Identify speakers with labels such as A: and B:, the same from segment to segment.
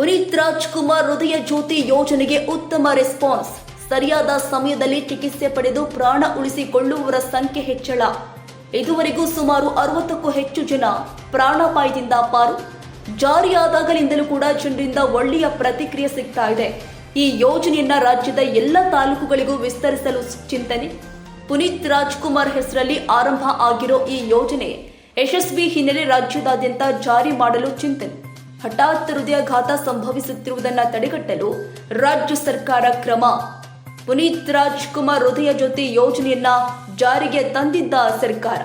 A: ಪುನೀತ್ ರಾಜ್ಕುಮಾರ್ ಹೃದಯ ಜ್ಯೋತಿ ಯೋಜನೆಗೆ ಉತ್ತಮ ರೆಸ್ಪಾನ್ಸ್. ಸರಿಯಾದ ಸಮಯದಲ್ಲಿ ಚಿಕಿತ್ಸೆ ಪಡೆದು ಪ್ರಾಣ ಉಳಿಸಿಕೊಳ್ಳುವವರ ಸಂಖ್ಯೆ ಹೆಚ್ಚಳ. ಇದುವರೆಗೂ ಸುಮಾರು ಅರವತ್ತಕ್ಕೂ ಹೆಚ್ಚು ಜನ ಪ್ರಾಣಾಪಾಯದಿಂದ ಪಾರು. ಜಾರಿಯಾದಾಗಲಿಂದಲೂ ಕೂಡ ಜನರಿಂದ ಒಳ್ಳೆಯ ಪ್ರತಿಕ್ರಿಯೆ ಸಿಗ್ತಾ ಇದೆ. ಈ ಯೋಜನೆಯನ್ನ ರಾಜ್ಯದ ಎಲ್ಲ ತಾಲೂಕುಗಳಿಗೂ ವಿಸ್ತರಿಸಲು ಚಿಂತನೆ. ಪುನೀತ್ ರಾಜ್ಕುಮಾರ್ ಹೆಸರಲ್ಲಿ ಆರಂಭ ಆಗಿರೋ ಈ ಯೋಜನೆ ಯಶಸ್ವಿ ಹಿನ್ನೆಲೆ ರಾಜ್ಯದಾದ್ಯಂತ ಜಾರಿ ಮಾಡಲು ಚಿಂತನೆ. ಹಠಾತ್ ಹೃದಯಾಘಾತ ಸಂಭವಿಸುತ್ತಿರುವುದನ್ನು ತಡೆಗಟ್ಟಲು ರಾಜ್ಯ ಸರ್ಕಾರ ಕ್ರಮ. ಪುನೀತ್ ರಾಜ್ಕುಮಾರ್ ಹೃದಯ ಜ್ಯೋತಿ ಯೋಜನೆಯನ್ನ ಜಾರಿಗೆ ತಂದಿದ್ದ ಸರ್ಕಾರ.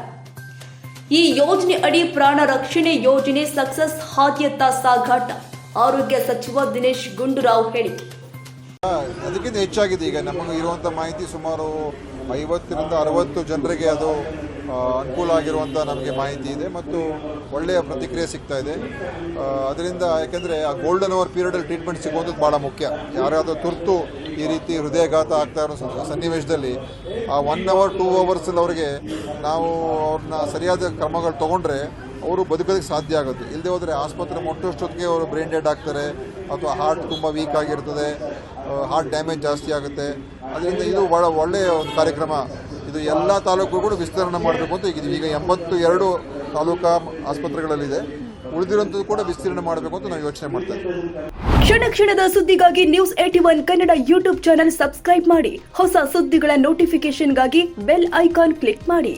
A: ಈ ಯೋಜನೆ ಅಡಿ ಪ್ರಾಣ ರಕ್ಷಣೆ ಯೋಜನೆ ಸಕ್ಸಸ್ ಹಾದಿಯತ್ತ ಸಾಗಾಟ, ಆರೋಗ್ಯ ಸಚಿವ ದಿನೇಶ್ ಗುಂಡೂರಾವ್ ಹೇಳಿಕೆ.
B: ಅದಕ್ಕಿಂತ ಹೆಚ್ಚಾಗಿದೆ ಈಗ ನಮಗೆ ಇರುವಂಥ ಮಾಹಿತಿ ಸುಮಾರು ಐವತ್ತರಿಂದ ಅರವತ್ತು ಜನರಿಗೆ ಅದು ಅನುಕೂಲ ಆಗಿರುವಂಥ ನಮಗೆ ಮಾಹಿತಿ ಇದೆ ಮತ್ತು ಒಳ್ಳೆಯ ಪ್ರತಿಕ್ರಿಯೆ ಸಿಗ್ತಾ ಇದೆ. ಅದರಿಂದ ಯಾಕೆಂದರೆ ಆ ಗೋಲ್ಡನ್ ಅವರ್ ಪೀರಿಯಡಲ್ಲಿ ಟ್ರೀಟ್ಮೆಂಟ್ ಸಿಗುವಂಥದ್ದು ಭಾಳ ಮುಖ್ಯ. ಯಾರಾದರೂ ತುರ್ತು ಈ ರೀತಿ ಹೃದಯಘಾತ ಆಗ್ತಾ ಇರೋ ಸನ್ನಿವೇಶದಲ್ಲಿ ಆ ಒನ್ ಅವರ್ ಟೂ ಅವರ್ಸಲ್ಲಿ ಅವರಿಗೆ ನಾವು ಅವ್ರನ್ನ ಸರಿಯಾದ ಕ್ರಮಗಳು ತೊಗೊಂಡ್ರೆ ಅವರು ಬದುಕೋದಕ್ಕೆ ಸಾಧ್ಯ ಆಗುತ್ತೆ. ಇಲ್ಲದೆ ಹೋದರೆ ಆಸ್ಪತ್ರೆ ಮುಟ್ಟೋಷ್ಟೊತ್ತಿಗೆ ಅವರು ಬ್ರೈನ್ ಡೆಡ್ ಆಗ್ತಾರೆ ಅಥವಾ ಹಾರ್ಟ್ ತುಂಬ ವೀಕ್ ಆಗಿರ್ತದೆ ಹಾರ್ಟ್ ಡ್ಯಾಮೇಜ್ ಜಾಸ್ತಿ ಆಗುತ್ತೆ. ಅದರಿಂದ ಇದು ಭಾಳ ಒಳ್ಳೆಯ ಒಂದು ಕಾರ್ಯಕ್ರಮ. ಇದು ಎಲ್ಲ ತಾಲೂಕುಗಳು ವಿಸ್ತರಣೆ ಮಾಡಬೇಕು ಅಂತ ಈಗ ಈಗ ಎಂಬತ್ತು ಎರಡು ತಾಲೂಕಾ ಆಸ್ಪತ್ರೆಗಳಲ್ಲಿದೆ. ಉಳಿದಿರೋಂಥದ್ದು ಕೂಡ ವಿಸ್ತೀರ್ಣ ಮಾಡಬೇಕು ಅಂತ ನಾವು ಯೋಚನೆ ಮಾಡ್ತಾ
A: ಕ್ಷಣ ಕ್ಷಣದ ಸುದ್ದಿಗಾಗಿ news eighty one Kannada YouTube channel subscribe ಮಾಡಿ. ಹೊಸ ಸುದ್ದಿಗಳ ನೋಟಿಫಿಕೇಶನ್ಗಾಗಿ ಬೆಲ್ ಐಕಾನ್ ಕ್ಲಿಕ್ ಮಾಡಿ.